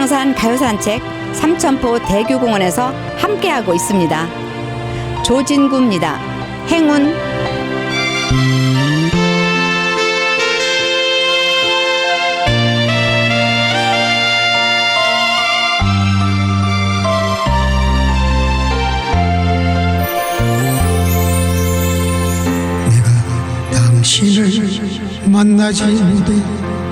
백두강산 가요산책 삼천포 대교공원에서 함께하고 있습니다. 조진구입니다. 행운 당신을 만나지 못했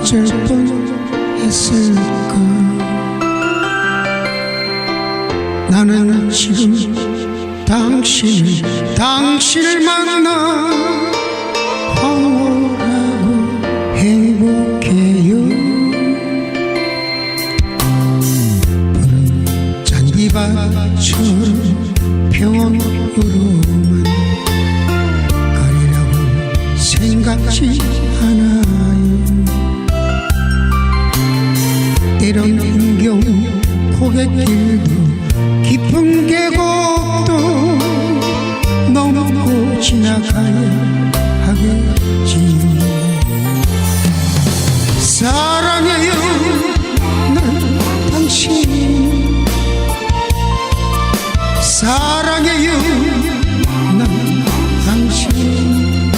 어쩔 뻔했을까? 나는 지금 당신을 당신을 만나 황홀하고 행복해요. 푸른 잔디밭처럼 평온으로만 가리라고 생각지 때론 흥겨운 고갯길도 깊은 계곡도 넘고 지나가야 하겠지요 사랑해요 난 당신 사랑해요 난 당신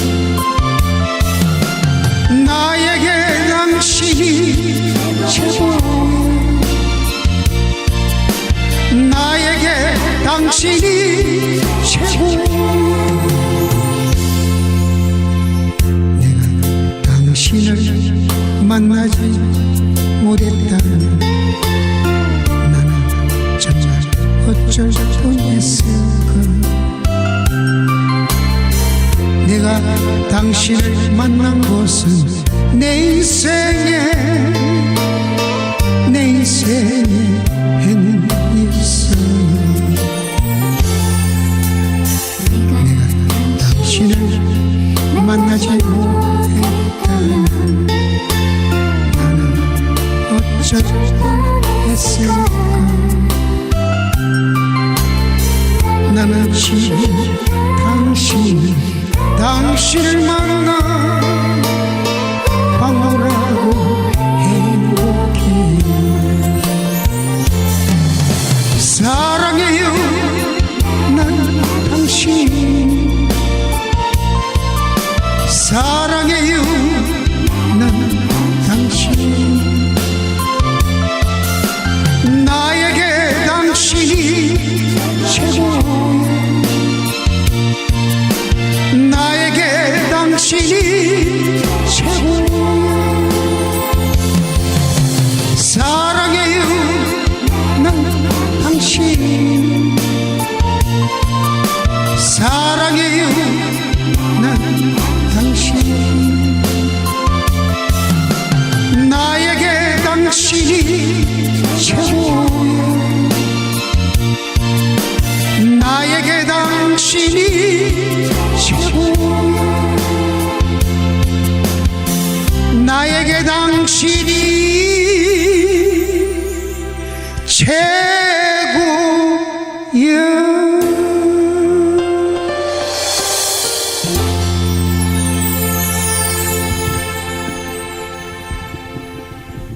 나에게 당신이 최고 당신이 최고. 내가 당신을 만나지 못했다면 나는 정말 어쩔 뻔했을까 내가 당신을 만난 것은 내 인생 지금 당신 당신을 만나 황홀하고 행복해. 사랑해요 난 당신 사랑해요 당신이 최고